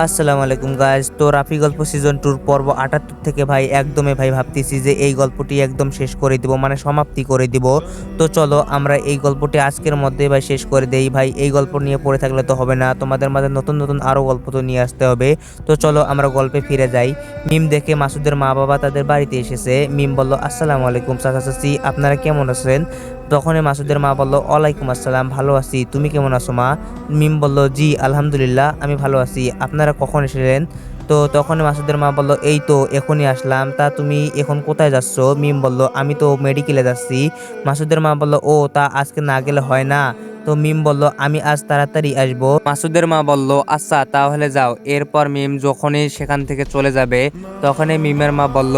আসসালামু আলাইকুম গাইজ তো রাফি গল্প সিজন টুর পর্ব আটাত্তর থেকে ভাই একদমই ভাই ভাবতেছি যে এই গল্পটি একদম শেষ করে দিব মানে সমাপ্তি করে দিব। তো চলো আমরা এই গল্পটি আজকের মধ্যে ভাই শেষ করে দেই। ভাই, এই গল্প নিয়ে পড়ে থাকলে তো হবে না, তোমাদের মাঝে নতুন নতুন আরও গল্প তো নিয়ে আসতে হবে। তো চলো আমরা গল্পে ফিরে যাই। মিম দেখে মাসুদের মা বাবা তাদের বাড়িতে এসেছে। মিম বলল, আসসালামু আলাইকুম চাচা চাচি, আপনারা কেমন আছেন? তখনই মাসুদের মা বলল, ওয়ালাইকুম আসসালাম, ভালো আছি। তুমি কেমন আছো মা? মিম বলল, জি, আলহামদুলিল্লাহ, আমি ভালো আছি। আপনারা কখন এসেছেন তো তখন মাসুদের মা বলল, এই তো, এখনই আসলাম। তা তুমি এখন কোথায় যাচ্ছ? মিম বলল, আমি তো মেডিকেলে যাচ্ছি। মাসুদের মা বলল, ও, তা আজকে না গেলে হয় না। তো মিম বলল, আমি আজ তাড়াতাড়ি আসব। মাসুদের মা বলল আচ্ছা তাহলে যাও। এরপর মিম যখনই সেখান থেকে চলে যাবে, তখনই মিমের মা বলল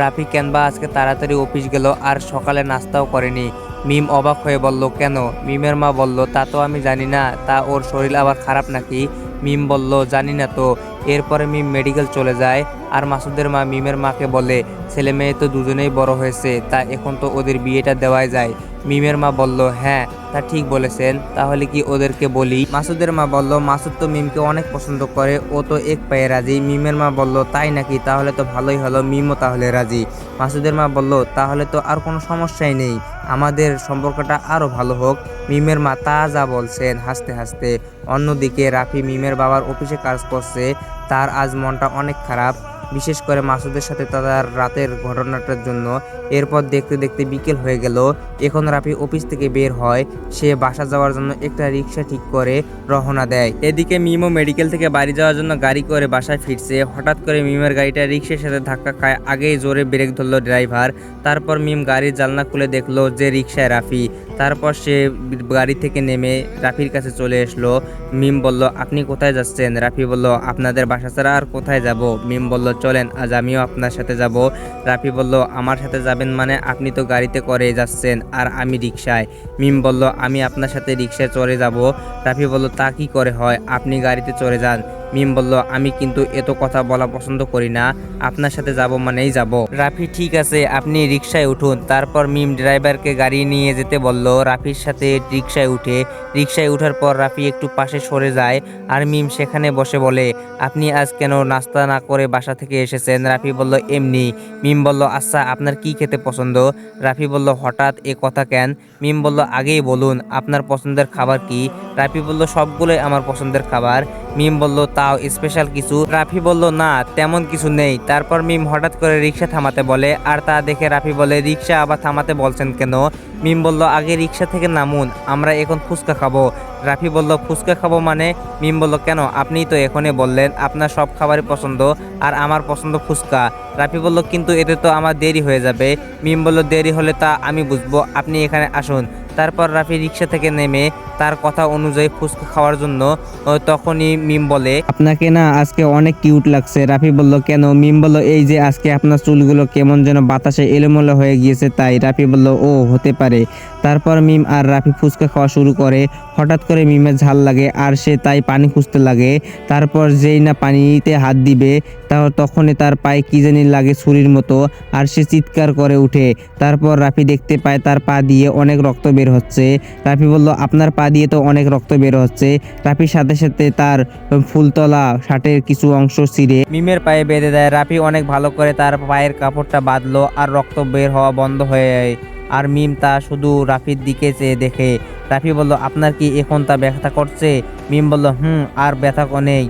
রাফি কেনবা আজকে তাড়াতাড়ি অফিস গেল, আর সকালে নাস্তাও করেনি। মিম অবাক হয়ে বলল, কেন? মিমের মা বলল, তা তো আমি জানি না। তা ওর শরীর আবার খারাপ নাকি? মিম বলল, জানি না তো। এরপরে মিম মেডিকেল চলে যায়। আর মাসুদের মা মিমের মাকে বলে, ছেলে মেয়ে তো দুজনেই বড় হয়েছে, তা এখন তো ওদের বিয়েটা দেওয়াই যায়। মিমের মা বলল হ্যাঁ তা ঠিক বলেছেন, তাহলে কি ওদেরকে বলি? মাসুদের মা বলল, মাসুদ তো মিমকে অনেক পছন্দ করে, ও তো এক পায়ে রাজি। মিমের মা বলল, তাই নাকি? তাহলে তো ভালোই হলো, মিমও তাহলে রাজি। মাসুদের মা বলল, তাহলে তো আর কোনো সমস্যাই নেই, আমাদের সম্পর্কটা আরও ভালো হোক। মিমের মা তা যা বলছেন, হাসতে হাসতে। অন্যদিকে রাফি মিমের বাবার অফিসে কাজ করছে তার আজ মনটা অনেক খারাপ। বিশেষ করে মাসুদের সাথে তার রাতের ঘটনাটার জন্য। এরপর দেখতে দেখতে বিকেল হয়ে গেল। এখন রাফি অফিস থেকে বের হয়। সে বাসা যাওয়ার জন্য একটা রিক্সা ঠিক করে রওনা দেয়। এদিকে মিমও মেডিকেল থেকে বাড়ি যাওয়ার জন্য গাড়ি করে বাসায় ফিরছে। হঠাৎ করে মিমের গাড়িটা রিক্সার সাথে ধাক্কা খায়। আগেই জোরে ব্রেক ধরলো ড্রাইভার। তারপর মিম গাড়ির জানলা খুলে দেখল যে রিক্সায় রাফি। তারপর সে গাড়ি থেকে নেমে রাফির কাছে চলে আসলো মিম বলল, আপনি কোথায় যাচ্ছেন? রাফি বলল, আপনাদের বাসা ছাড়া আর কোথায় যাব? মিম বলল চলেন, আজ আমিও আপনার সাথে যাব। রাফি বলল, আমার সাথে যাবেন মানে আপনি তো গাড়িতে করে যাচ্ছেন, আর আমি রিক্সায় মিম বলল, আমি আপনার সাথে রিক্সায় চড়ে যাব। রাফি বলল, তা কি করে হয়? আপনি গাড়িতে চড়ে যান। মিম বলল, আমি কিন্তু এত কথা বলা পছন্দ করি না। আপনার সাথে যাব মানেই যাব। রাফি, ঠিক আছে, আপনি রিক্সায় উঠুন। তারপর মিম ড্রাইভারকে গাড়ি নিয়ে যেতে বলল। রাফির সাথে রিক্সায় উঠে রিক্সায় ওঠার পর রাফি একটু পাশে সরে যায় আর মিম সেখানে বসে বলে, আপনি আজ কেন নাস্তা না করে বাসা থেকে এসেছেন? রাফি বলল, এমনি। মিম বলল আচ্ছা আপনার কি খেতে পছন্দ? রাফি বলল, হঠাৎ এ কথা কেন? মিম বলল, আগেই বলুন, আপনার পছন্দের খাবার কি? রাফি বলল, সবগুলোই আমার পছন্দের খাবার। মিম বলল, তাও স্পেশাল কিছু? রাফি বলল, না, তেমন কিছু নেই। তারপর মিম হঠাৎ করে রিক্সা থামাতে বলে, আর তা দেখে রাফি বলে রিক্সা আবার থামাতে বলছেন কেন? মিম বলল, আগে রিক্সা থেকে নামুন, আমরা এখন ফুচকা খাব। রাফি বলল, ফুচকা খাব মানে? মিম বলল, কেন? আপনি তো এখনই বললেন, আপনার সব খাবারই পছন্দ আর আমার পছন্দ ফুচকা। রাফি বলল, কিন্তু এতে তো আমার দেরি হয়ে যাবে। মিম বলল, দেরি হলে তা আমি বুঝব, আপনি এখানে আসুন। তারপর রাফি রিক্সা থেকে নেমে তার কথা অনুযায়ী ফুচকা খাওয়ার জন্য তখনই মিম বলে, আপনাকে না আজকে অনেক কিউট লাগছে। রাফি বলল, কেন? মিম বলল, এই যে আজকে আপনার চুলগুলো কেমন যেন বাতাসে এলোমেলো হয়ে গিয়েছে। তাই রাফি বলল, ও, হতে পারে। তারপর মিম আর রাফি ফুচকা খাওয়া শুরু করে। হঠাৎ করে মিমের ঝাল লাগে আর সে তাই পানি খুঁজতে লাগে। তারপর যেই না পানিতে হাত দিবে, তা তখনই তার পায়ে কি জানি লাগে ছুরির মতো আর সে চিৎকার করে উঠে। তারপর রাফি দেখতে পায় তার পা দিয়ে অনেক রক্ত বের হচ্ছে। রাফি বলল, আপনার পা দিয়ে তো অনেক রক্ত বের হচ্ছে। রাফির সাথে সাথে তার ফুলতলা শার্টের কিছু অংশ ছিঁড়ে মিমের পায়ে বেঁধে দেয়। রাফি অনেক ভালো করে তার পায়ের কাপড়টা বাঁধলো আর রক্ত বের হওয়া বন্ধ হয়ে যায় আর মিম তা শুধু রাফির দিকে চেয়ে দেখে। রাফি বলল, আপনার কি এখন তা ব্যথা করছে? মিম বলল, হুম, আর ব্যথা নেই,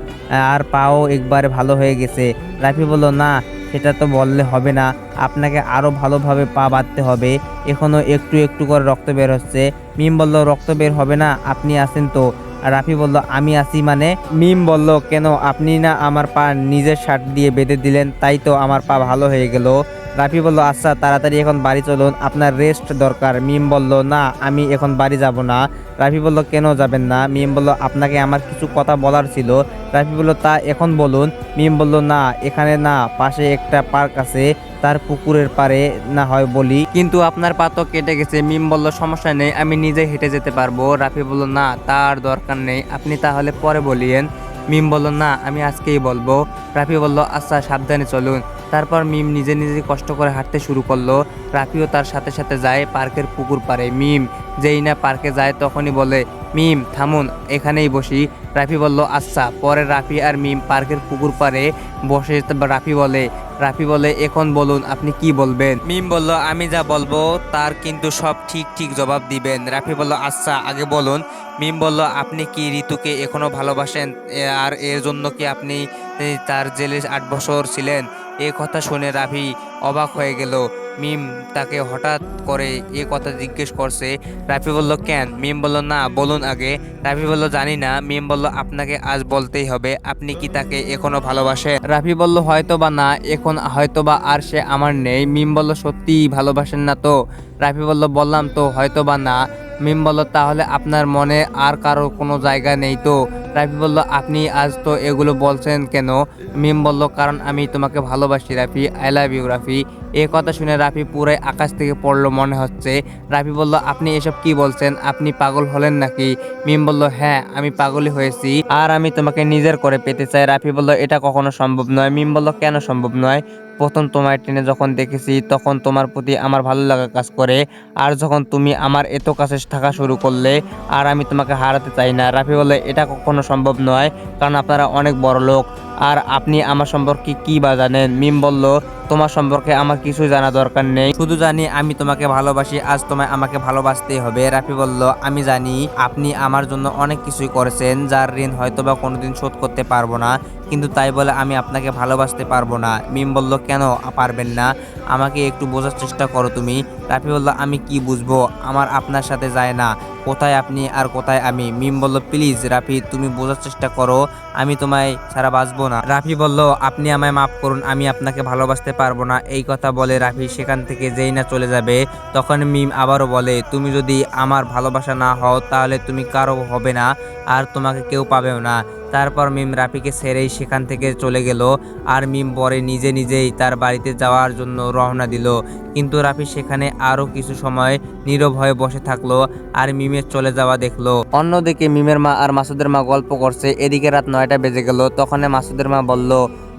আর পাও একবারে ভালো হয়ে গেছে। রাফি বলল, না, সেটা তো বললে হবে না, আপনাকে আরও ভালোভাবে পা বাঁধতে হবে। এখনও একটু একটু করে রক্ত বের হচ্ছে। মিম বলল, রক্ত বের হবে না, আপনি আছেন তো? রাফি বলল, আমি আছি মানে? মিম বলল, কেন, আপনি না আমার পা নিজের শার্ট দিয়ে বেঁধে দিলেন, তাই তো আমার পা ভালো হয়ে গেল। রাফি বলল আচ্ছা তাড়াতাড়ি এখন বাড়ি চলুন, আপনার রেস্ট দরকার। মিম বলল, না, আমি এখন বাড়ি যাব না। রাফি বলল, কেন যাবেন না? মিম বলল, আপনাকে আমার কিছু কথা বলার ছিল। রাফি বলল, তা এখন বলুন। মিম বলল, না, এখানে না, পাশে একটা পার্ক আছে, তার পুকুরের পারে না হয় বলি। কিন্তু আপনার পা তো কেটে গেছে। মিম বলল, সমস্যা নেই, আমি নিজে হেঁটে যেতে পারব। রাফি বলল, না, তার দরকার নেই, আপনি তাহলে পরে বলিয়েন। মিম বলল, না, আমি আজকেই বলব। রাফি বলল আচ্ছা সাবধানে চলুন। তারপর মিম নিজে নিজে কষ্ট করে হাঁটতে শুরু করল। রাফিও তার সাথে সাথে যায় পার্কের পুকুর পাড়ে। মিম যেই না পার্কে যায় তখনই বলে, মিম, থামুন, এখানেই বসি। রাফি বলল আচ্ছা। পরে রাফি আর মিম পার্কের পুকুর পাড়ে বসে রাফি বলে রাফি বলে, এখন বলুন, আপনি কি বলবেন? মিম বলল, আমি যা বলব, তার কিন্তু সব ঠিক ঠিক জবাব দিবেন। রাফি বলল আচ্ছা আগে বলুন। মিম বলল, আপনি কি ঋতুকে এখনও ভালোবাসেন? আর এর জন্য কি আপনি তার জেলে আট বছর ছিলেন? এ কথা শুনে রাফি অবাক হয়ে গেল। মিম তাকে হঠাৎ করে এ কথা জিজ্ঞেস করছে। রাফি বলল, কেন? মিম বলল, না, বলুন আগে। রাফি বলল, জানি না। মিম বলল, আপনাকে আজ বলতেই হবে। আপনি কি তাকে এখনও ভালোবাসেন? রাফি বলল হয়তো বা না, এখন হয়তো বা আর সে আমার নেই। মিম বলল, সত্যিই ভালোবাসেন না তো? রাফি বলল, বললাম তো হয়তো বা না। মিম বলল, তাহলে আপনার মনে আর কারও কোনো জায়গা নেই তো? রাফি বলল, আপনি আজ তো এগুলো বলছেন কেন? মিম বলল, কারণ আমি তোমাকে ভালোবাসি Rafi I love you Rafi. এ কথা শুনে রাফি পুরাই আকাশ থেকে পড়ল মনে হচ্ছে। রাফি বলল, আপনি এসব কি বলছেন? আপনি পাগল হলেন নাকি? মিম বলল হ্যাঁ আমি পাগলই হয়েছি আর আমি তোমাকে নিজের করে পেতে চাই। রাফি বলল, এটা কখনো সম্ভব নয়। মিম বলল, কেন সম্ভব নয়? প্রথম তোমায় ট্রেনে যখন দেখেছি, তখন তোমার প্রতি আমার ভালো লাগা কাজ করে। আর যখন তুমি আমার এত কাছে থাকা শুরু করলে, আর আমি তোমাকে হারাতে চাই না। রাফি বলে, এটা কখনো সম্ভব নয়, কারণ আপনারা অনেক বড় লোক আর আপনি আমার সম্পর্কে কী বা জানেন? মিম বলল তোমার সম্পর্কে আমার কিছুই জানা দরকার নেই। শুধু জানি আমি তোমাকে ভালোবাসি, আজ তোমায় আমাকে ভালোবাসতেই হবে। রাফি বলল, আমি জানি আপনি আমার জন্য অনেক কিছুই করেছেন, যার ঋণ হয়তো বা কোনোদিন শোধ করতে পারব না, কিন্তু তাই বলে আমি আপনাকে ভালোবাসতে পারব না। মিম বলল, কেন পারবেন না? আমাকে একটু বোঝার চেষ্টা করো তুমি। রাফি বলল, আমি কি বুঝব? আমার আপনার সাথে যায় না। কোথায় আপনি আর কোথায় আমি? মিম বলল, প্লিজ রাফি, তুমি বোঝার চেষ্টা করো, আমি তোমায় ছাড়া বাঁচবো না। রাফি বলল, আপনি আমায় মাফ করুন, আমি আপনাকে ভালোবাসতে পারব না। এই কথা বলে রাফি সেখান থেকে যেই না চলে যাবে, তখন মিম আবারও বলে, তুমি যদি আমার ভালোবাসা না হও, তাহলে তুমি কারও হবে না, আর তোমাকে কেউ পাবেও না। তারপর মিম রাফিকে ছেড়েই সেখান থেকে চলে গেল আর মিম পরে নিজে নিজেই তার বাড়িতে যাওয়ার জন্য রওনা দিল। কিন্তু রাফি সেখানে আরও কিছু সময় নীরব হয়ে বসে থাকল আর মিমের চলে যাওয়া দেখল। অন্যদিকে মিমের মা আর মাসুদের মা গল্প করছে, এদিকে রাত নয়টা বেজে গেল, তখন মাসুদের মা বলল,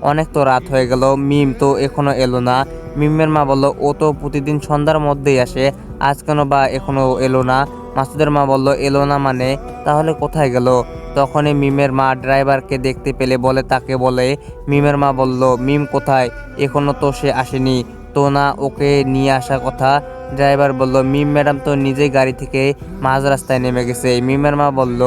অনেক তো রাত হয়ে গেল, মিম তো এখনও এলো না। মিমের মা বলল, ও তো প্রতিদিন সন্ধ্যার মধ্যেই আসে, আজ কেন বা এখনও এলো না? মাসুদের মা বলল, এলো না মানে? তাহলে কোথায় গেল? তখনই মিমের মা ড্রাইভারকে দেখতে পেলে বলে, তাকে বলে, মিমের মা বলল, মিম কোথায়? এখনও তো সে আসেনি। তো না, ওকে নিয়ে আসা কথা। ড্রাইভার বলল, মিম ম্যাডাম তো নিজেই গাড়ি থেকে মাঝ রাস্তায় নেমে গেছে। মিমের মা বলল,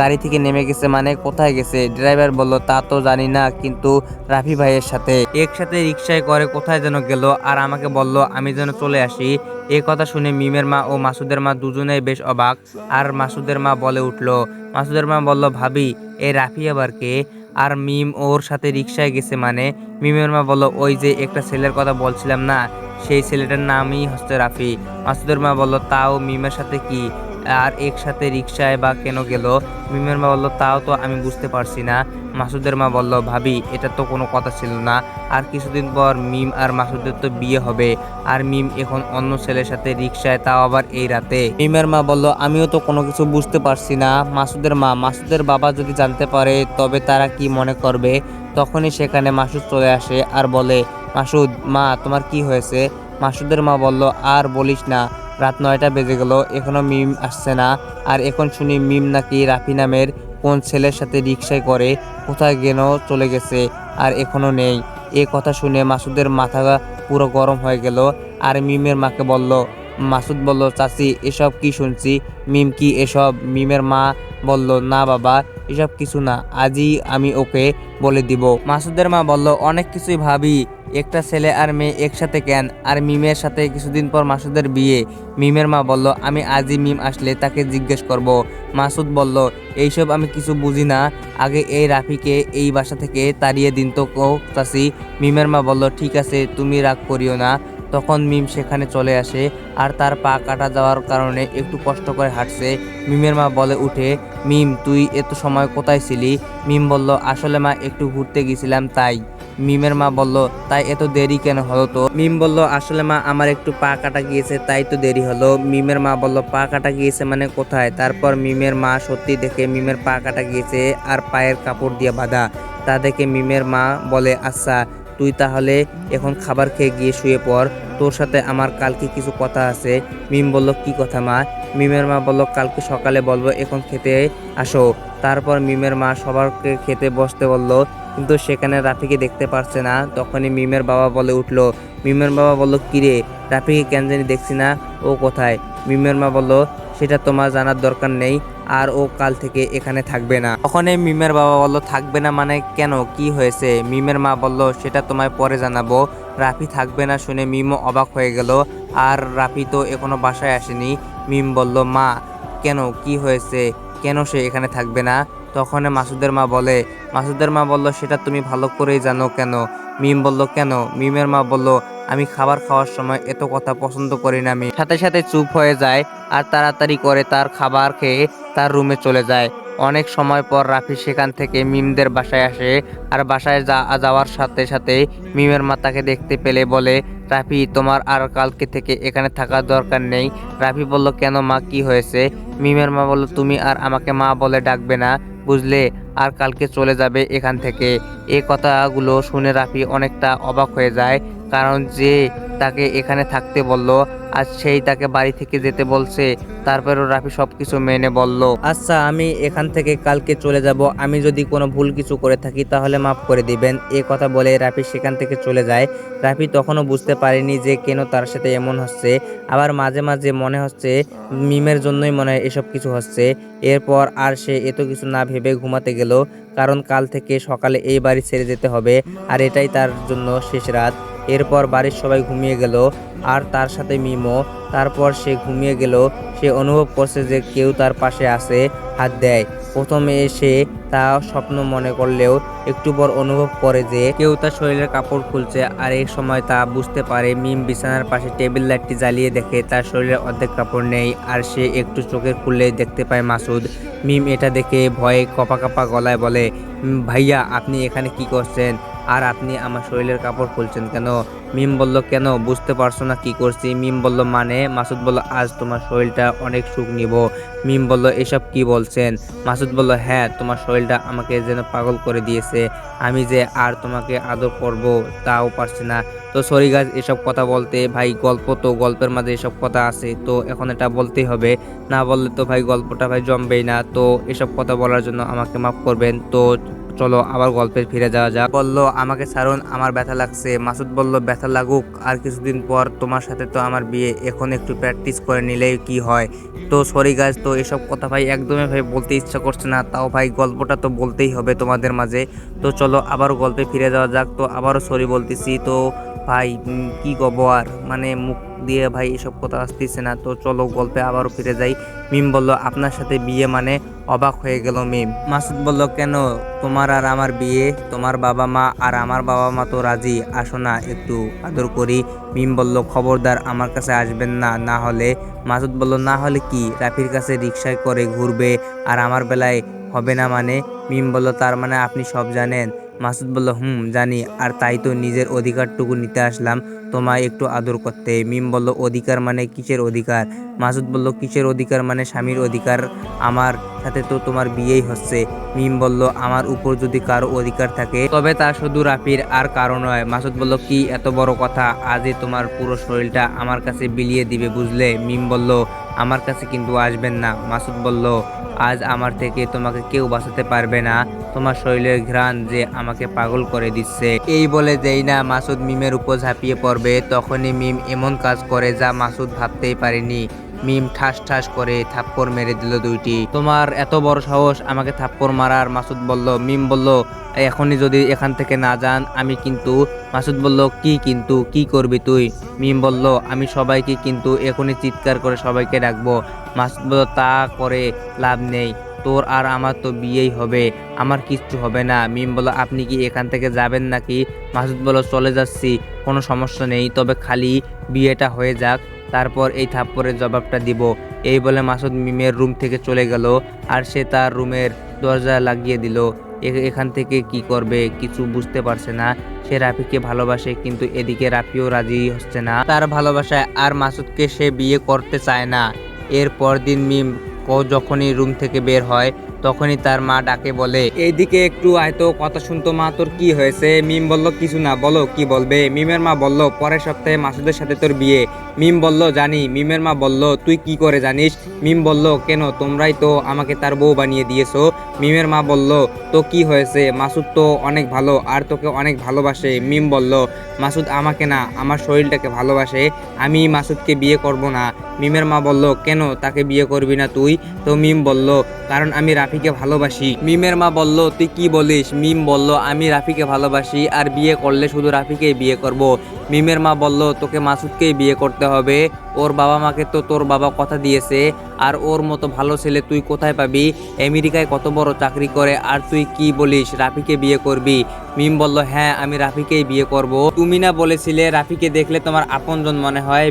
গাড়ি থেকে নেমে গেছে মানে কোথায় গেছে? ড্রাইভার বলল, তা তো জানি না, কিন্তু রাফি ভাইয়ের সাথে। একসাথে রিক্সায় করে কোথায় যেন গেল, আর আমাকে বলল, আমি যেন চলে আসি। এই কথা শুনে মিমের মা ও মাসুদের মা দুজনেই বেশ অবাক, আর মাসুদের মা বলে উঠল, মাসুদের মা বলল, ভাবি এই রাফি আবার কে? আর মিম ওর সাথে রিক্সায় গেছে মানে। মিমের মা বলল, ওই যে একটা ছেলের কথা বলছিলাম না, সেই ছেলেটার নামই হচ্ছে রাফি। মাসুদের মা বলল, তাও মিমের সাথে কি? আর একসাথে রিক্সায় বা কেন গেল? মিমের মা বলল, তাও তো আমি বুঝতে পারছি না। মাসুদের মা বলল, ভাবি, এটা তো কোনো কথা ছিল না। আর কিছুদিন পর মিম আর মাসুদের তো বিয়ে হবে। আর মিম এখন অন্য ছেলের সাথে রিক্সায় তাও আবার এই রাতে। মিমের মা বলল, আমিও তো কোনো কিছু বুঝতে পারছি না। মাসুদের মা, মাসুদের বাবা যদি জানতে পারে, তবে তারা কি মনে করবে? তখনই সেখানে মাসুদ চলে আসে আর বলে, মাসুদ, মা, তোমার কি হয়েছে? মাসুদের মা বলল, আর বলিস না, রাত নয়টা বেজে গেল এখনও মিম আসছে না। আর এখন শুনি মিম নাকি রাফি নামের কোন ছেলের সাথে রিক্সায় করে কোথায় গেন চলে গেছে আর এখনও নেই। এ কথা শুনে মাসুদের মাথা পুরো গরম হয়ে গেল আর মিমের মাকে বলল, মাসুদ বলল, চাচি, এসব কি শুনছি? মিম কি এসব? মিমের মা বলল, না বাবা, এসব কিছু না, আজই আমি ওকে বলে দিব। মাসুদের মা বলল, অনেক কিছুই ভাবি, একটা ছেলে আর মেয়ে একসাথে কেন? আর মিমের সাথে কিছুদিন পর মাসুদের বিয়ে। মিমের মা বলল, আমি আজই মিম আসলে তাকে জিজ্ঞেস করব। মাসুদ বলল, এইসব আমি কিছু বুঝি না, আগে এই রাফিকে এই বাসা থেকে তাড়িয়ে দিন তো কো চাষি মিমের মা বলল, ঠিক আছে, তুমি রাগ করিও না তখন মিম সেখানে চলে আসে আর তার পা কাটা যাওয়ার কারণে একটু কষ্ট করে হাঁটছে। মিমের মা বলে উঠে, মিম, তুই এত সময় কোথায় ছিলি? মিম বলল, আসলে মা, একটু ঘুরতে গেছিলাম, তাই। মিমের মা বলল, তাই এত দেরি কেন হলো তো মিম বলল, আসলে মা, আমার একটু পা কাটা গিয়েছে, তাই তো দেরি হলো। মিমের মা বলল, পা কাটা গিয়েছে মানে কোথায়? তারপর মিমের মা সত্যি দেখে মিমের পা কাটা গিয়েছে আর পায়ের কাপড় দিয়ে বাঁধা। তা দেখে মিমের মা বলে আচ্ছা তুই তাহলে এখন খাবার খেয়ে গিয়ে শুয়ে পড়। তোর সাথে আমার কালকে কিছু কথা আছে। মিম বলল, কি কথা মা? মিমের মা বলল, কালকে সকালে বলব, এখন খেতে আসো। তারপর মিমের মা সবারকে খেতে বসতে বলল, কিন্তু সেখানে রাফিকে দেখতে পারছে না। তখনই মিমের বাবা বলে উঠল, মিমের বাবা বলল কিরে রাফিকে কেন জানি দেখছি না, ও কোথায়? মিমের মা বলল, সেটা তোমার জানার দরকার নেই। আর ও কাল থেকে এখানে থাকবে না। ওখানে মিমের বাবা বলল, থাকবে না মানে কেন? কি হয়েছে? মিমের মা বলল, সেটা তোমায় পরে জানাব। রাফি থাকবে না শুনে মিমও অবাক হয়ে গেল। আর রাফি তো এখনও বাসায় আসেনি। মিম বলল, মা, কেন? কি হয়েছে? কেন সে এখানে থাকবে না? তখন মাসুদের মা বলে, মাসুদের মা বলল, সেটা তুমি ভালো করেই জানো কেন? মিম বলল, কেন? মিমের মা বলল, আমি খাবার খাওয়ার সময় এত কথা পছন্দ করি না আমি সাথে সাথে চুপ হয়ে যায় আর তাড়াতাড়ি করে তার খাবার খেয়ে তার রুমে চলে যায়। অনেক সময় পর রাফি সেখান থেকে মিমদের বাসায় আসে আর বাসায় যা, যাওয়ার সাথে সাথে মিমের মা তাকে দেখতে পেলে, বলে, রাফি, তোমার আর কালকে থেকে এখানে থাকার দরকার নেই। রাফি বলল, কেন মা, কি হয়েছে? মিমের মা বলল, তুমি আর আমাকে মা বলে ডাকবে না। বুঝলে আর কালকে চলে যাবে এখান থেকে। এই কথাগুলো শুনে রাফি অনেকটা অবাক হয়ে যায়। কারণ যে তাকে এখানে থাকতে বলল আর সেই তাকে বাড়ি থেকে যেতে বলছে, তারপরেও রাফি সব কিছু মেনে বলল। আচ্ছা আমি এখান থেকে কালকে চলে যাব, আমি যদি কোনো ভুল কিছু করে থাকি তাহলে মাফ করে দিবেন। এ কথা বলে রাফি সেখান থেকে চলে যায়। রাফি তখনও বুঝতে পারেনি যে কেন তার সাথে এমন হচ্ছে। আবার মাঝে মাঝে মনে হচ্ছে, মিমের জন্যই মনে হয় এসব কিছু হচ্ছে। এরপর আর সে এত কিছু না ভেবে ঘুমাতে গেল, কারণ কাল থেকে সকালে এই বাড়ি ছেড়ে যেতে হবে, আর এটাই তার জন্য শেষ রাত। এরপর বাড়ির সবাই ঘুমিয়ে গেল, আর তার সাথে মিমো। তারপর সে ঘুমিয়ে গেল, সে অনুভব করছে যে কেউ তার পাশে আছে, হাত দেয়। প্রথমে সে তা স্বপ্ন মনে করলেও একটু পর অনুভব করে যে কেউ তার শরীরের কাপড় খুলছে, আর এই সময় তা বুঝতে পারে মিম বিছানার পাশে টেবিল লাইটটি জ্বালিয়ে দেখে তার শরীরে অর্ধেক কাপড় নেই, আর সে একটু চোখের খুললে দেখতে পায় মাসুদ। মিম এটা দেখে ভয়ে কপা কাপা গলায় বলে ভাইয়া, আপনি এখানে কি করছেন? আর আপনি আমার শরীরের কাপড় খুলছেন কেন? মিম বলল, কেন? বুঝতে পারছ না কি করছি? মিম বলল মানে? মাসুদ বলল, আজ তোমার শরীরটা অনেক সুখ নিব। মিম বলল, এসব কি বলছেন? মাসুদ বলল হ্যাঁ তোমার শরীরটা আমাকে যেন পাগল করে দিয়েছে। আমি যে আর তোমাকে আদর করব, তাও পারছি না। তো সরি গাছ এসব কথা বলতে, ভাই, গল্প তো গল্পের মাঝে এসব কথা আছে, তো এখন এটা বলতেই হবে। না বললে তো ভাই, গল্পটা ভাই জমবেই না। তো এসব কথা বলার জন্য আমাকে মাফ করবেন। তো চলো আবার গল্পে ফিরে যাওয়া যাক। বলল, আমাকে ছাড়ুন, আমার ব্যথা লাগছে। মাসুদ বলল, ব্যথা লাগুক, আর কিছুদিন পর তোমার সাথে তো আমার বিয়ে। এখন একটু প্র্যাকটিস করে নিলেই কি হয়? তো সরি গাছ তো এসব কথা ভাই একদমই ভাই বলতে ইচ্ছা করছে না। তাও ভাই গল্পটা তো বলতেই হবে তোমাদের মাঝে। তো চলো আবারও গল্পে ফিরে যাওয়া যাক। তো আবারও সরি বলতেছি। তো ভাই কি কব আর? মানে মুখ দিয়ে ভাই এসব কথা আসতেছে না। তো চলো গল্পে আবারও ফিরে যাই। মিম বলল, আপনার সাথে বিয়ে মানে? অবাক হয়ে গেল মিম। মাসুদ বলল, কেন? তোমার আর আমার বিয়ে? তোমার বাবা মা আর আমার বাবা মা তো রাজি। আসো না, একটু আদর করি। মিম বলল, খবরদার, আমার কাছে আসবেন না না হলে। মাসুদ বলল, না হলে কি? রাফির কাছে রিক্সায় করে ঘুরবে আর আমার বেলায় হবে না মানে? মিম বলল, তার মানে আপনি সব জানেন? মাসুদ বলল, হুম, জানি। আর তাই তো নিজের অধিকারটুকু নিতে আসলাম। তোমায় একটু আদর করতে। মিম বলল, অধিকার মানে কিসের অধিকার? মাসুদ বলল, কিসের অধিকার মানে স্বামীর অধিকার? আমার সাথে তো তোমার বিয়েই হচ্ছে। মিম বলল, আমার উপর যদি কারও অধিকার থাকে, তবে তা শুধু রাফির আর কারও নয়। মাসুদ বলল, কি এত বড় কথা? আজই তোমার পুরো শরীরটা আমার কাছে বিলিয়ে দিবে, বুঝলে? মিম বলল, আমার কাছে কিন্তু আসবেন না। মাসুদ বলল আজ আমার থেকে তোমাকে কেউ বাঁচাতে পারবে না। তোমার শরীরের ঘ্রাণ যে আমাকে পাগল করে দিচ্ছে। এই বলে যেই না মাসুদ মিমের উপর ঝাঁপিয়ে পড়বে, তখনই মিম এমন কাজ করে যা মাসুদ ভাবতেই পারেনি। মিম ঠাস ঠাস করে থাপ্পড় মেরে দিল দুইটি। তোমার এত বড় সাহস, আমাকে থাপ্পড় মারার, মাসুদ বলল। মিম বলল, এখনই যদি এখান থেকে না যান, আমি কিন্তু, মাসুদ বলল, কি কিন্তু, কি করবি তুই? মিম বলল, আমি সবাইকে কিন্তু এখনই চিৎকার করে সবাইকে ডাকবো। মাসুদ বলল, তা করে লাভ নেই। তোর আর আমার তো বিয়েই হবে, আমার কিচ্ছু হবে না। মিম বলো আপনি কি এখান থেকে যাবেন নাকি? মাসুদ বলো চলে যাচ্ছি, কোনো সমস্যা নেই, তবে খালি বিয়েটা হয়ে যাক, তারপর এই থাপ্পড়ের জবাবটা দিব। এই বলে মাসুদ মিমের রুম থেকে চলে গেল, আর সে তার রুমের দরজা লাগিয়ে দিল। এখান থেকে কি করবে, কিছু বুঝতে পারছে না। সে রাফিকে ভালোবাসে, কিন্তু এদিকে রাফিও রাজি হচ্ছে না। তার ভালোবাসায় আর মাসুদকে সে বিয়ে করতে চায় না। এর পরদিন মিম ও যখনই রুম থেকে বের হয় তখনই তার মা ডাকে বলে, এইদিকে একটু হয়তো কথা শুনতো মা, তোর কি হয়েছে? মিম বলল, কিছু না, বলো, কি বলবে? মিমের মা বলল, পরের সপ্তাহে মাসুদের সাথে তোর বিয়ে। মিম বলল, জানি। মিমের মা বলল, তুই কি করে জানিস? মিম বলল, কেন, তোমরাই তো আমাকে তার বউ বানিয়ে দিয়েছ। মিমের মা বলল, তো কি হয়েছে? মাসুদ তো অনেক ভালো, আর তোকে অনেক ভালোবাসে। মিম বলল, মাসুদ আমাকে না, আমার শরীরটাকে ভালোবাসে, আমি মাসুদকে বিয়ে করব না। মিমের মা বলল, কেন, তাকে বিয়ে করবি না তুই? তো মিম বলল, কারণ আমি রাফিকে ভালোবাসি। মিমের মা বলল, তুই কি বলিস? মিম বলল, আমি রাফিকে ভালোবাসি আর বিয়ে করলে শুধু রাফিকেই বিয়ে করব। মিমের মা বলল, তোকে মাসুদকেই বিয়ে করতে হবে। ওর বাবা মাকে তো তোর বাবা কথা দিয়েছে। আর ওর মতো ভালো ছেলে তুই কোথায় পাবি? আমেরিকায় কত বড় চাকরি করে? আর তুই কি বলিস, রাফিকে বিয়ে করবি? মিম বলল হ্যাঁ আমি রাফিকেই বিয়ে করব। তুমি না বলেছিলে, রাফিকে দেখলে তোমার আপনজন মনে হয়।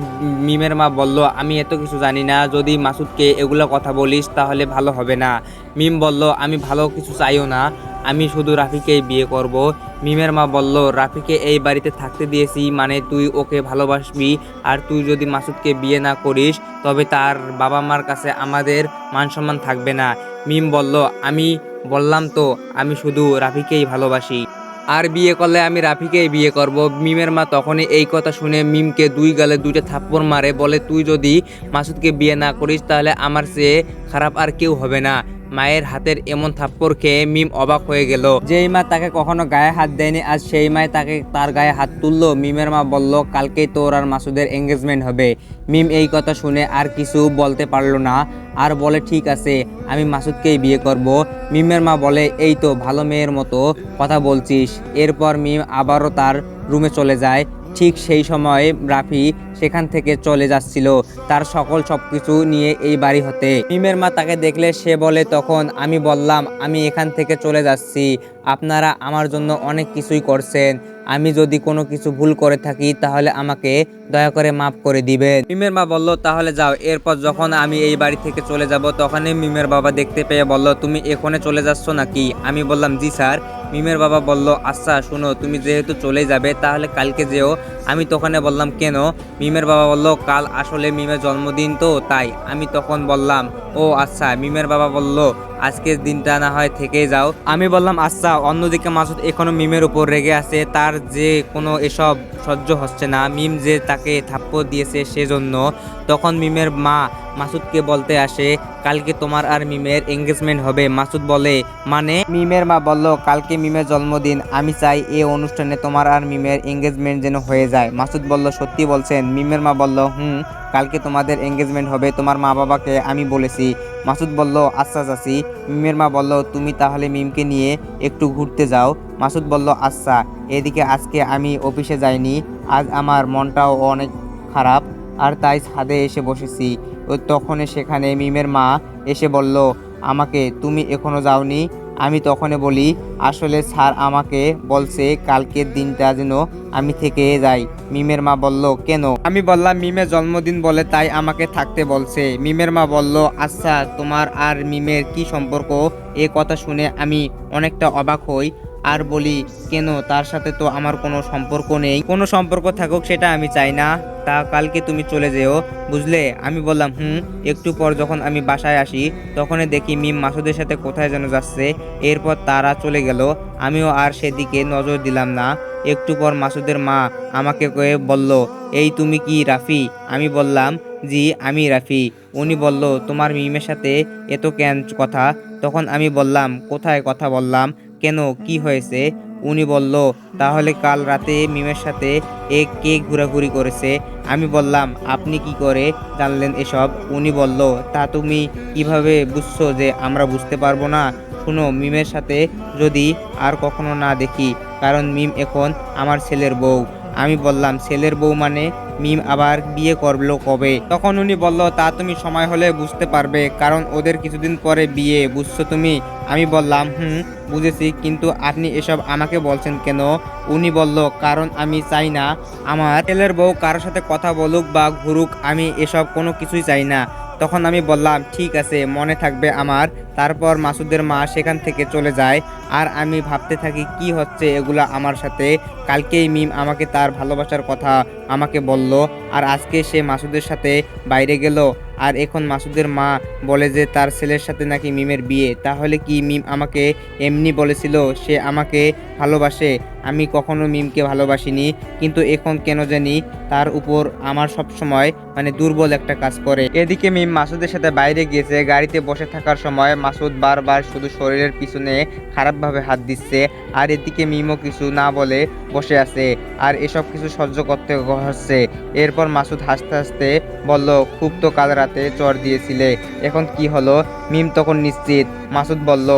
মিমের মা বলল, আমি এত কিছু জানি না। যদি মাসুদকে এগুলো কথা বলিস, তাহলে ভালো হবে না। মিম বলল, আমি ভালো কিছু চাইও না। আমি শুধু রাফিকেই বিয়ে করব। মিমের মা বলল, রাফিকে এই বাড়িতে থাকতে দিয়েছি মানে তুই ওকে ভালোবাসবি। আর তুই যদি মাসুদকে বিয়ে না করিস, তবে তার বাবা মার কাছে আমাদের মান সম্মান থাকবে না। মিম বলল, আমি বললাম তো, আমি শুধু রাফিকেই ভালোবাসি। আর বিয়ে করলে আমি রাফিকেই বিয়ে করব। মিমের মা তখনই এই কথা শুনে মিমকে দুই গালে দুইটা থাপ্পড় মারে, বলে, তুই যদি মাসুদকে বিয়ে না করিস, তাহলে আমার চেয়ে খারাপ আর কেউ হবে না। মায়ের হাতের এমন থাপ্পড় খেয়ে মিম অবাক হয়ে গেল। যেই মা তাকে কখনো গায়ে হাত দেয়নি, আজ সেই মায় তাকে তার গায়ে হাত তুললো। মিমের মা বলল, কালকেই তোর আর মাসুদের এঙ্গেজমেন্ট হবে। মিম এই কথা শুনে আর কিছু বলতে পারল না, আর বলে, ঠিক আছে, আমি মাসুদকেই বিয়ে করব। মিমের মা বলে, এই তো, ভালো মেয়ের মতো কথা বলছিস। এরপর মিম আবারও তার রুমে চলে যায়। ঠিক সেই সময় রাফি সেখান থেকে চলে যাচ্ছিল। তার সকল সবকিছু নিয়ে এই বাড়ি হতে। মিমের মা তাকে দেখলে সে বলে, তখন আমি বললাম, আমি এখান থেকে চলে যাচ্ছি। আপনারা আমার জন্য অনেক কিছুই করছেন। আমি যদি কোনো কিছু ভুল করে থাকি, তাহলে আমাকে দয়া করে মাফ করে দিবেন। মিমের মা বলল, তাহলে যাও। এরপর যখন আমি এই বাড়ি থেকে চলে যাব, তখনই মিমের বাবা দেখতে পেয়ে বলল, তুমি এখানে চলে যাচ্ছ নাকি? আমি বললাম, জি স্যার। মিমের বাবা বলল আচ্ছা শোনো, তুমি যেহেতু চলে যাবে, তাহলে কালকে যেও। আমি তখন বললাম, কেন? মিমের বাবা বলল, কাল আসলে মিমের জন্মদিন তো, তাই। আমি তখন বললাম, ও আচ্ছা। মিমের বাবা বলল, আজকের দিনটা না হয় থেকে যাও। আমি বললাম আচ্ছা অন্যদিকে মাসুদ এখনও মিমের উপর রেগে আছে, তার যে কোনো এসব সহ্য হচ্ছে না। মিম যে তাকে থাপ্পড় দিয়েছে সেজন্য। তখন মিমের মা মাসুদকে বলতে আসে, কালকে তোমার আর মিমের এঙ্গেজমেন্ট হবে। মাসুদ বলে মানে? মিমের মা বলল, কালকে মিমের জন্মদিন, আমি চাই এ অনুষ্ঠানে তোমার আর মিমের এঙ্গেজমেন্ট যেন হয়ে যায়। মাসুদ বলল, সত্যি বলছেন? মিমের মা বলল, হুম, কালকে তোমাদের এঙ্গেজমেন্ট হবে, তোমার মা বাবাকে আমি বলেছি। মাসুদ বলল আচ্ছা চাচি। মিমের মা বলল, তুমি তাহলে মিমকে নিয়ে একটু ঘুরতে যাও। মাসুদ বলল আচ্ছা এদিকে আজকে আমি অফিসে যাইনি, আজ আমার মনটাও অনেক খারাপ, আর তাই ছাদে এসে বসেছি। তখনই সেখানে মিমের মা এসে বলল, আমাকে তুমি এখনও যাওনি? আমি তখনই বলি, আসলে স্যার আমাকে বলছে কালকের দিনটা যেন আমি থেকে যাই। মিমের মা বলল, কেন? আমি বললাম, মিমের জন্মদিন বলে তাই আমাকে থাকতে বলছে। মিমের মা বলল আচ্ছা তোমার আর মিমের কি সম্পর্ক? এ কথা শুনে আমি অনেকটা অবাক হই। আর বলি, কেন? তার সাথে তো আমার কোনো সম্পর্ক নেই। কোনো সম্পর্ক থাকুক সেটা আমি চাই না। তা কালকে তুমি চলে যেও, বুঝলে? আমি বললাম, হুম। একটু পর যখন আমি বাসায় আসি, তখনই দেখি মিম মাসুদের সাথে কোথায় যেন যাচ্ছে। এরপর তারা চলে গেল। আমিও আর সেদিকে নজর দিলাম না। একটু পর মাসুদের মা আমাকে কয়ে বলল, এই তুমি কি রাফি? আমি বললাম, জি, আমি রাফি। উনি বলল, তোমার মিমের সাথে এত কেন কথা? তখন আমি বললাম, কোথায় কথা বললাম? কেন, কি হয়েছে? উনি বলল, তাহলে কাল রাতে মিমের সাথে এ কে ঘোরাঘুরি করেছে। আমি বললাম, আপনি কি করে জানলেন এসব? উনি বলল, তা তুমি কীভাবে বুঝছ যে আমরা বুঝতে পারব না? শুনো, মিমের সাথে যদি আর কখনো না দেখি, কারণ মিম এখন আমার ছেলের বউ। আমি বললাম, ছেলের বউ মানে মিম আবার বিয়ে করল কবে? তখন উনি বলল, তা তুমি সময় হলে বুঝতে পারবে, কারণ ওদের কিছুদিন পরে বিয়ে, বুঝছ তুমি? আমি বললাম, হুম, বুঝেছি, কিন্তু আপনি এসব আমাকে বলছেন কেন? উনি বলল, কারণ আমি চাই না আমার ছেলের বউ কারোর সাথে কথা বলুক বা ঘুরুক, আমি এসব কোনো কিছুই চাই না। তখন আমি বললাম, ঠিক আছে, মনে থাকবে আমার তারপর মাসুদের মা সেখান থেকে চলে যায়। আর আমি ভাবতে থাকি, কি হচ্ছে এগুলা আমার সাথে? কালকেই মিম আমাকে তার ভালোবাসার কথা আমাকে বলল, আর আজকে সে মাসুদের সাথে বাইরে গেল। আর এখন মাসুদের মা বলে যে তার ছেলের সাথে নাকি মিমের বিয়ে। তাহলে কি মিম আমাকে এমনি বলেছিল সে আমাকে ভালোবাসে? আমি কখনো মিমকে ভালোবাসিনি, কিন্তু এখন কেন জানি তার উপর আমার সব সময় মানে দুর্বল একটা কাজ করে। এদিকে মিম মাসুদের সাথে বাইরে গিয়েছে, গাড়িতে বসে থাকার সময় মাসুদ বারবার শুধু শরীরের পিছনে খারাপভাবে হাত দিচ্ছে, আর এদিকে মিমো কিছু না বলে বসে আছে, আর এসব কিছু সহ্য করতে হচ্ছে। এরপর মাসুদ হাসতে হাসতে বলল, খুব তো কাল রাতে চর দিয়েছিলে, এখন কি হলো? মিম তখন নিশ্চিত। মাসুদ বলল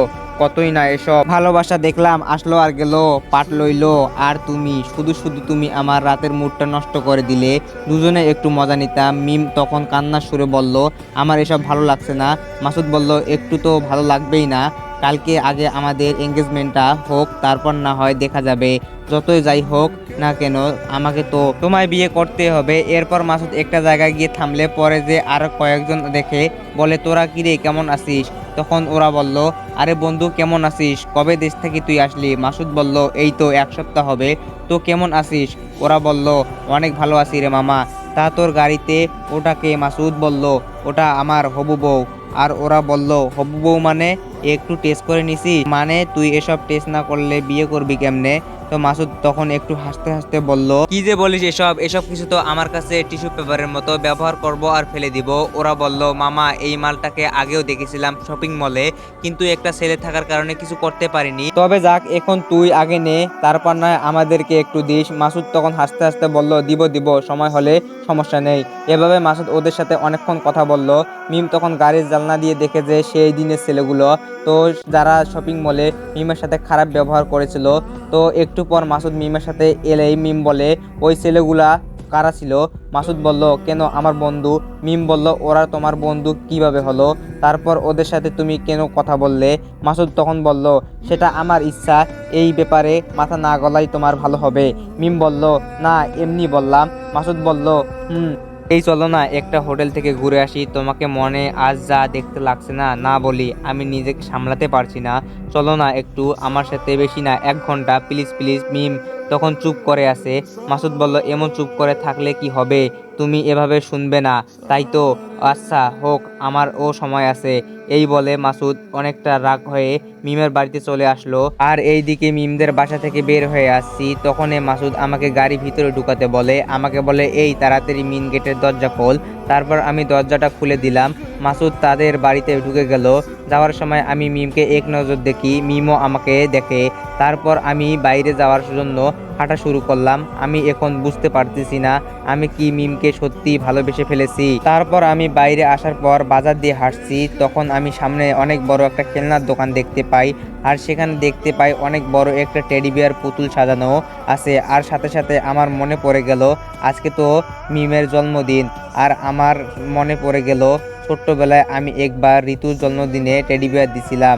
কতই না এসব। ভালোবাসা দেখলাম, আসলো আর গেল, পাট লইলো। আর তুমি, শুধু শুধু তুমি আমার রাতের মুডটা নষ্ট করে দিলে। দুজনে একটু মজা নিতাম। মিম তখন কান্নার সুরে বলল, আমার এসব ভালো লাগছে না। মাসুদ বলল, একটু তো ভালো লাগবেই না। কালকে আগে আমাদের এঙ্গেজমেন্টটা হোক, তারপর না হয় দেখা যাবে। যতই যাই হোক না কেন, আমাকে তো তোমায় বিয়ে করতে হবে। এরপর মাসুদ একটা জায়গায় গিয়ে থামলে পরে যে আর কয়েকজন দেখে, বলে, তোরা কিরে কেমন আছিস? তখন ওরা বলল, আরে বন্ধু, কেমন আছিস? কবে দেশ থেকে তুই আসলি? মাসুদ বলল, এই তো এক সপ্তাহ হবে, তো কেমন আছিস? ওরা বলল, অনেক ভালো আছি রে মামা। তা তোর গাড়িতে ওটাকে? মাসুদ বলল, ওটা আমার হবু বউ। আর ওরা বলল, হবু বউ মানে? একটু টেস্ট করে নিছিস? মানে? তুই এসব টেস্ট না করলে বিয়ে করবি কেমনে? তো মাসুদ তখন একটু হাসতে হাসতে বলল কি যে বলিস এসব? এসব কিছু তো আমার কাছে টিস্যু পেপারের মতো ব্যবহার করব আর ফেলে দিব। ওরা বলল মামা এই মালটাকে আগেও দেখেছিলাম শপিং মলে কিন্তু একটা ছেলে থাকার কারণে কিছু করতে পারিনি। তবে যাক এখন তুই আগে নে তারপর নয় আমাদেরকে একটু দিস। মাসুদ তখন হাসতে হাসতে বলল দিব দিব সময় হলে সমস্যা নেই। এভাবে মাসুদ ওদের সাথে অনেকক্ষণ কথা বলল। মিম তখন গাড়ির জানলা দিয়ে দেখে যে সেই দিনের ছেলেগুলো তো যারা শপিং মলে মিমের সাথে খারাপ ব্যবহার করেছিল তো একটু পর মাসুদ মিমের সাথে এলেই মিম বলে, ওই ছেলেগুলা কারা ছিল? মাসুদ বলল, কেন আমার বন্ধু? মিম বলল, ওরা তোমার বন্ধু কীভাবে হলো? তারপর ওদের সাথে তুমি কেন কথা বললে? মাসুদ তখন বলল, সেটা আমার ইচ্ছা, এই ব্যাপারে মাথা না গলাই তোমার ভালো হবে। মিম বলল, না, এমনি বললাম। মাসুদ বলল, হুম এই চলো না, একটা হোটেল থেকে ঘুরে আসি। তোমাকে মনে আজ যা দেখতে লাগছে না না বলি, আমি নিজেকে সামলাতে পারছি না। চলো না একটু, আমার সাথে বেশি না, এক ঘণ্টা প্লিজ প্লিজ মিম তখন চুপ করে আছে। মাসুদ বলল, এমন চুপ করে থাকলে কি হবে? তুমি এভাবে শুনবে না। তাই তো আচ্ছা হোক, আমার ও সময় আছে। এই বলে মাসুদ অনেকটা রাগ হয়ে মিমের বাড়িতে চলে আসলো। আর এইদিকে মিমদের বাসা থেকে বের হয়ে আসছি। তখন মাসুদ আমাকে গাড়ি ভিতরে ঢুকাতে বলে। আমাকে বলে, এই তাড়াতাড়ি মিন গেটের দরজা খোল। তারপর আমি দরজাটা খুলে দিলাম। মাসুদ তাদের বাড়িতে ঢুকে গেল। যাওয়ার সময় আমি মিমকে এক নজর দেখি। মিমও আমাকে দেখে। তারপর আমি বাইরে যাওয়ার জন্য হাঁটা শুরু করলাম। আমি এখন বুঝতে পারতেছি না, আমি কি মিমকে সত্যি ভালোবেসে ফেলেছি? তারপর আমি বাইরে আসার পর বাজার দিয়ে হাঁটছি, তখন আমি সামনে অনেক বড় একটা খেলনার দোকান দেখতে পাই, আর সেখানে দেখতে পাই অনেক বড় একটা টেডি বিয়ার পুতুল সাজানো আছে, আর সাথে সাথে আমার মনে পড়ে গেল, আজকে তো মিমের জন্মদিন, আর আমার মনে পড়ে গেল ছোট্টবেলায় আমি একবার ঋতুর জন্মদিনে টেডি বিয়ার দিছিলাম।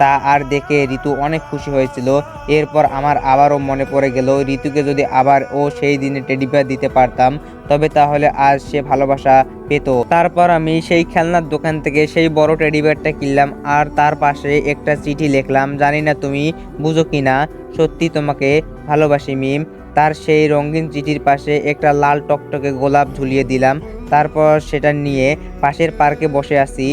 তা আর দেখে ঋতু অনেক খুশি হয়েছিল। এরপর আমার আবারও মনে পড়ে গেল, ঋতুকে যদি আবার ও সেই দিনে টেডি বিয়ার দিতে পারতাম, তবে তাহলে আজ সে ভালোবাসা পেত। তারপর আমি সেই খেলনার দোকান থেকে সেই বড় টেডি বিয়ারটা কিনলাম, আর তার পাশে একটা চিঠি লিখলাম, জানি না তুমি বুঝো কিনা, সত্যি তোমাকে ভালোবাসি মিম। তার সেই রঙিন চিঠির পাশে একটা লাল টকটকে গোলাপ ঝুলিয়ে দিলাম। তারপর সেটা নিয়ে পাশের পার্কে বসে আছি।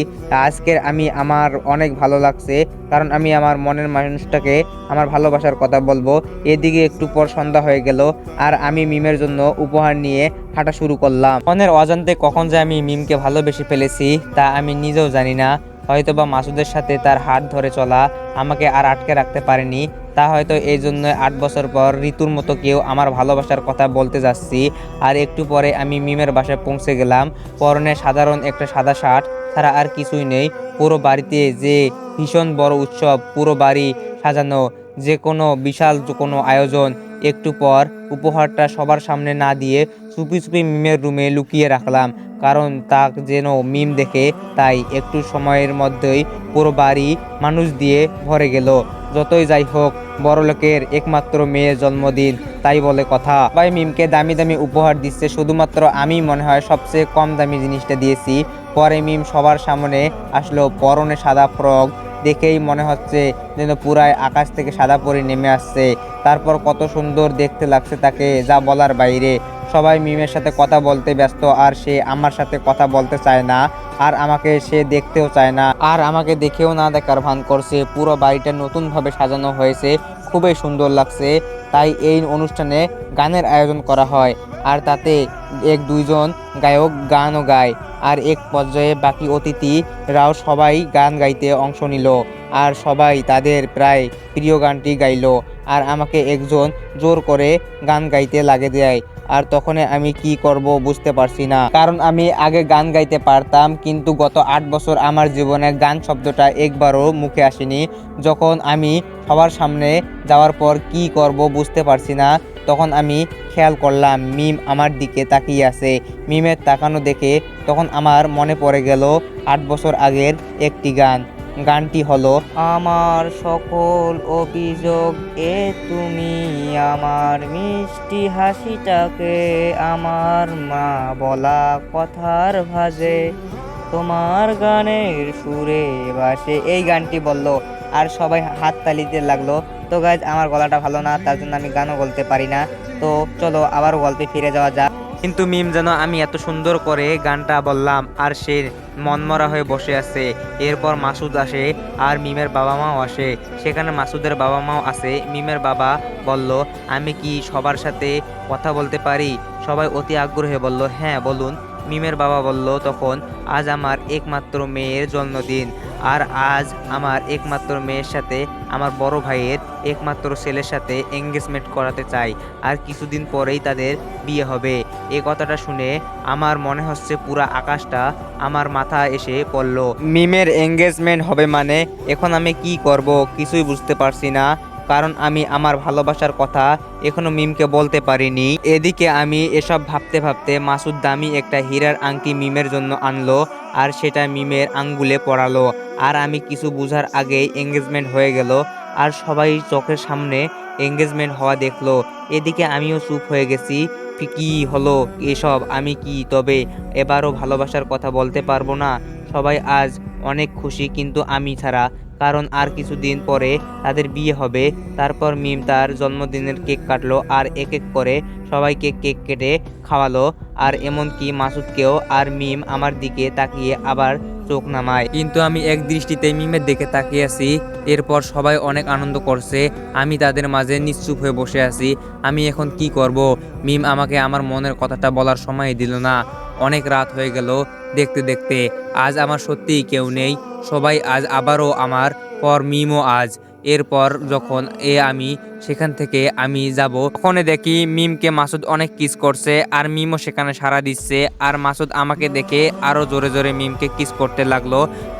আজকের আমি আমার অনেক ভালো লাগছে, কারণ আমি আমার মনের মানুষটাকে আমার ভালোবাসার কথা বলব। এদিকে একটু পর সন্ধ্যা হয়ে গেল, আর আমি মিমের জন্য উপহার নিয়ে হাঁটা শুরু করলাম। মনের অজান্তে কখন যে আমি মিমকে ভালোবেসে ফেলেছি, তা আমি নিজেও জানি না। হয়তোবা মাসুদের সাথে তার হাত ধরে চলা আমাকে আর আটকে রাখতে পারেনি। তা হয়তো এই জন্য আট বছর পর ঋতুর মতো কেউ আমার ভালোবাসার কথা বলতে যাচ্ছি। আর একটু পরে আমি মিমের বাসায় পৌঁছে গেলাম। পরনে সাধারণ একটা সাদা শার্ট, ছাড়া আর কিছুই নেই। পুরো বাড়িতে যে ভীষণ বড় উৎসব, পুরো বাড়ি সাজানো, যে কোনো বিশাল কোনো আয়োজন। একটু পর উপহারটা সবার সামনে না দিয়ে চুপি চুপি মিমের রুমে লুকিয়ে রাখলাম। কারণ তা যেন মিম দেখে, তাই একটু সময়ের মধ্যেই পুরো বাড়ি মানুষ দিয়ে ভরে গেল। যতই যাই হোক, বড়লোকের একমাত্র মেয়ের জন্মদিন, তাই বলে কথা। ভাই মিমকে দামি দামি উপহার দিচ্ছে, শুধুমাত্র আমি মনে হয় সবচেয়ে কম দামি জিনিসটা দিয়েছি। পরে মিম সবার সামনে আসলো পরনে সাদা ফ্রক, দেখেই মনে হচ্ছে যেন পুরাই আকাশ থেকে সাদা পরে নেমে আসছে। তারপর কত সুন্দর দেখতে লাগছে তাকে, যা বলার বাইরে। সবাই মিমের সাথে কথা বলতে ব্যস্ত, আর সে আমার সাথে কথা বলতে চায় না। আর আমাকে সে দেখতেও চায় না। আর আমাকে দেখেও না দেখার ভান করছে। পুরো বাড়িটা নতুনভাবে সাজানো হয়েছে। খুবই সুন্দর লাগছে। তাই এই অনুষ্ঠানে গানের আয়োজন করা হয়। আর তাতে এক দুইজন গায়ক গানও গায়। আর এক পর্যায়ে বাকি অতিথিরাও সবাই গান গাইতে অংশ নিল। আর সবাই তাদের প্রায় প্রিয় গানটি গাইলো। আর আমাকে একজন জোর করে গান গাইতে লাগে দেয়। আর তখন আমি কি করব বুঝতে পারছি না। কারণ আমি আগে গান গাইতে পারতাম, কিন্তু গত আট বছর আমার জীবনে গান শব্দটা একবারও মুখে আসেনি। যখন আমি সবার সামনে যাওয়ার পর কি করব বুঝতে পারছি না, তখন আমি খেয়াল করলাম, মিম আমার দিকে তাকিয়ে আছে। মিমের তাকানো দেখে তখন আমার মনে পড়ে গেল, আট বছর আগের একটি গান। গানটি হলো, আমার সকল অভিযোগ এ তুমি আমার মিষ্টি হাসিটাকে আমার মা বলা কথার ভাজে। তোমার গানের সুরে বাসে এই গানটি বলল, আর সবাই হাত তালিতে লাগল। তো গাইজ আমার গলাটা ভালো না, তার জন্য আমি গানও বলতে পারি না। তো চলো আবার গল্পে ফিরে যাওয়া যাক। কিন্তু মিম যেন আমি এত সুন্দর করে গানটা বললাম আর সে মনমরা হয়ে বসে আছে। এরপর মাসুদ আসে আর মিমের বাবা মাও আসে। সেখানে মাসুদের বাবা মাও আছে। মিমের বাবা বলল, আমি কি সবার সাথে কথা বলতে পারি? সবাই অতি আগ্রহে বলল হ্যাঁ বলুন। মিমের বাবা বলল তখন, আজ আমার একমাত্র মেয়ের জন্মদিন। আর আজ আমার একমাত্র মেয়ের সাথে আমার বড় ভাইয়ের একমাত্র ছেলের সাথে এঙ্গেজমেন্ট করাতে চাই। আর কিছুদিন পরেই তাদের বিয়ে হবে। এ কথাটা শুনে আমার মনে হচ্ছে পুরা আকাশটা আমার মাথা এসে পড়ল। মিমের এঙ্গেজমেন্ট হবে মানে এখন আমি কি করব কিছুই বুঝতে পারছি না। কারণ আমি আমার ভালোবাসার কথা এখনও মিমকে বলতে পারিনি। এদিকে আমি এসব ভাবতে ভাবতে মাসুদ দামি একটা হীরার আংটি মিমের জন্য আনলো আর সেটা মিমের আঙ্গুলে পড়ালো আর আমি কিছু বুঝার আগেই এঙ্গেজমেন্ট হয়ে গেল আর সবাই চোখের সামনে এঙ্গেজমেন্ট হওয়া দেখল। এদিকে আমিও চুপ হয়ে গেছি। কি- হলো এসব? আমি কি? তবে এবারও ভালোবাসার কথা বলতে পারব না। সবাই আজ অনেক খুশি, কিন্তু আমি ছাড়া কারণ আর কিছুদিন পরে তাদের বিয়ে হবে। তারপর মিম তার জন্মদিনের কেক কাটলো আর এক এক করে সবাইকে কেক কেটে খাওয়ালো। আর এমনকি মাসুদকেও আর মিম আমার দিকে তাকিয়ে আবার চোখ নামায়। কিন্তু আমি এক দৃষ্টিতে মিমের দিকে তাকিয়ে আছি। এরপর সবাই অনেক আনন্দ করছে। আমি তাদের মাঝে নিশ্চুপ হয়ে বসে আছি। আমি এখন কি করব? মিম আমাকে আমার মনের কথাটা বলার সময় দিল না। অনেক রাত হয়ে গেল দেখতে দেখতে। আজ আমার সত্যিই কেউ নেই। সবাই আজ আবারও আমার পর মিমও আজ। এরপর যখন এ আমি সেখান থেকে আমি যাব। ওখানে দেখি মিমকে মাসুদ অনেক কিস করছে আর মিমও সেখানে সাড়া দিচ্ছে আর মাসুদ আমাকে দেখে আরও জোরে জোরে মিমকে কিস করতে লাগল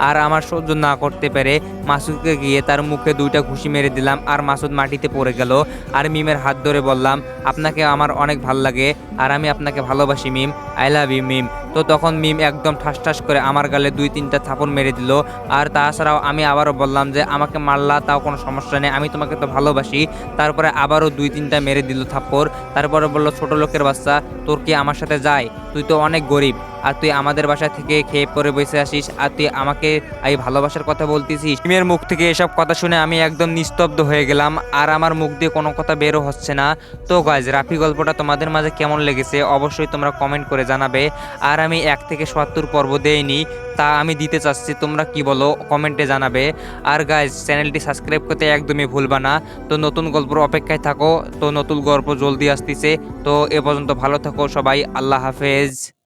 আর আমার সহ্য না করতে পেরে মাসুদকে গিয়ে তার মুখে দুইটা ঘুষি মেরে দিলাম আর মাসুদ মাটিতে পড়ে গেল আর মিমের হাত ধরে বললাম, আপনাকে আমার অনেক ভালো লাগে আর আমি আপনাকে ভালোবাসি মিম আই লাভ ইউ মিম। তো তখন মিম একদম ঠাস ঠাস করে আমার গালে দুই তিনটা থাপড় মেরে দিল আর তাছাড়াও আমি আবারও বললাম যে, আমাকে মারলা, তাও কোনো সমস্যা নেই, আমি তোমাকে তো ভালোবাসি তারপরে আবারও দুই তিনটা মেরে দিল থাপ্পড়। তারপরে বলল, ছোট লোকের বাচ্চা, তোর কি আমার সাথে যায়? তুই তো অনেক গরিব। আর তুই আমাদের বাসা থেকে খেয়ে পরে বসে আসিস, আর তুই আমাকে এই ভালোবাসার কথা বলতেছিস। মিমের মুখ থেকে এসব কথা শুনে আমি একদম নিস্তব্ধ হয়ে গেলাম, আর আমার মুখ দিয়ে কোনো কথা বেরো হচ্ছে না। তো গাইজ রাফি গল্পটা তোমাদের মাঝে কেমন লেগেছে অবশ্যই তোমরা কমেন্ট করে জানাবে, আর আমি এক থেকে সত্তর পর্ব দেইনি, তা আমি দিতে চাচ্ছি, তোমরা কি বলো কমেন্টে জানাবে। আর গাইজ চ্যানেলটি সাবস্ক্রাইব করতে একদমই ভুলবা না। তো নতুন গল্পর অপেক্ষায় থাকো, তো নতুন গল্প জলদি আসতেছে, তো এ পর্যন্ত ভালো থাকো সবাই, আল্লাহ হাফেজ।